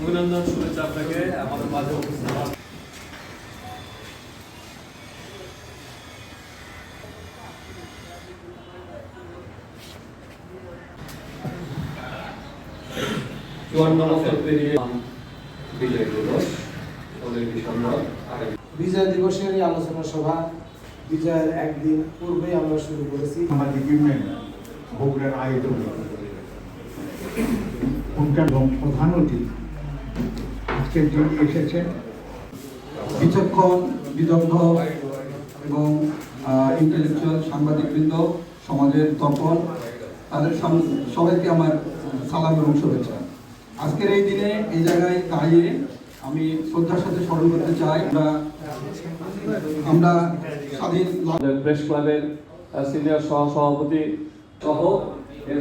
অভিনন্দন শুভেচ্ছা আপনাকে। আমাদের মাঝে উপস্থিত চুয়ান্ন বছর পেরিয়ে বিজয় দিবস। বিজয় দিবসের এই আলোচনা সভা বিজয়ের একদিন পূর্বেই আমরা শুরু করেছি। সামাজিক ইউনিয়ন বগুড়ার আয়োজন উনকার প্রধান অতিথি। আজকের যিনি এসেছেন বিচক্ষণ, বিদগ্ধ এবং ইন্টেলেকচুয়াল সাংবাদিকবৃন্দ সমাজের তর্পণ তাদের সবাইকে আমার সালাম এবং শুভেচ্ছা। আজকের এই দিনে এই জায়গায় দাঁড়িয়ে আমি শ্রদ্ধার সাথে স্মরণ করতে চাই। আমরা আমরা স্বাধীন প্রেস ক্লাবের সিনিয়র সহ সভাপতি সহ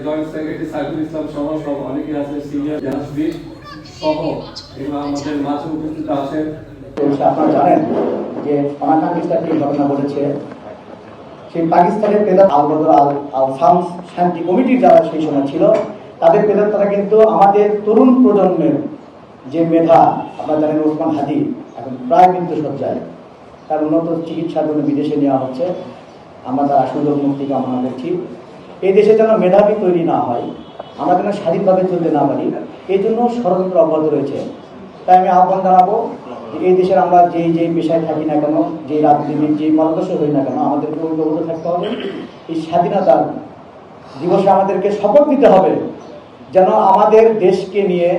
জয়েন্ট সেক্রেটারি সাইফুল ইসলাম সহ সব অনেকে আছেন সিনিয়র জাহাজবিদ সহ এগুলো আমাদের মাঝে উপস্থিত আছেন। আপনারা জানেন যে অনাকাঙ্ক্ষিত একটি ঘটনা ঘটেছে। সেই পাকিস্তানের প্রেতার আল বদর আল আল সামস শান্তি কমিটির যারা সেই সময় ছিল, তাদের প্রেতার তারা কিন্তু আমাদের তরুণ প্রজন্মের যে মেধা, আপনারা জানেন ওসমান হাদি এখন প্রায় মৃত্যু সজ্জায় তার উন্নত চিকিৎসার জন্য বিদেশে নেওয়া হচ্ছে। আমরা তার সুযোগ মুক্তি কামনা করছি। এই দেশে যেন মেধাবী তৈরি না হয়, আমরা যেন স্বাধীনভাবে চলতে না পারি, এই জন্য ষড়যন্ত্র অব্যাহত রয়েছে। তাই আমি আহ্বান জানাব এই দেশের আমরা যেই যেই পেশায় থাকি না কেন, যেই রাজনীতির যেই পরামর্শ হই না কেন, আমাদেরকে ঐক্যবদ্ধ থাকতে হবে। এই স্বাধীনতার দিবসে আমাদেরকে শপথ নিতে হবে যেন আমাদের দেশকে নিয়ে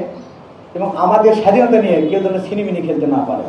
এবং আমাদের স্বাধীনতা নিয়ে কেউ যেন সিনেমিনি খেলতে না পারে।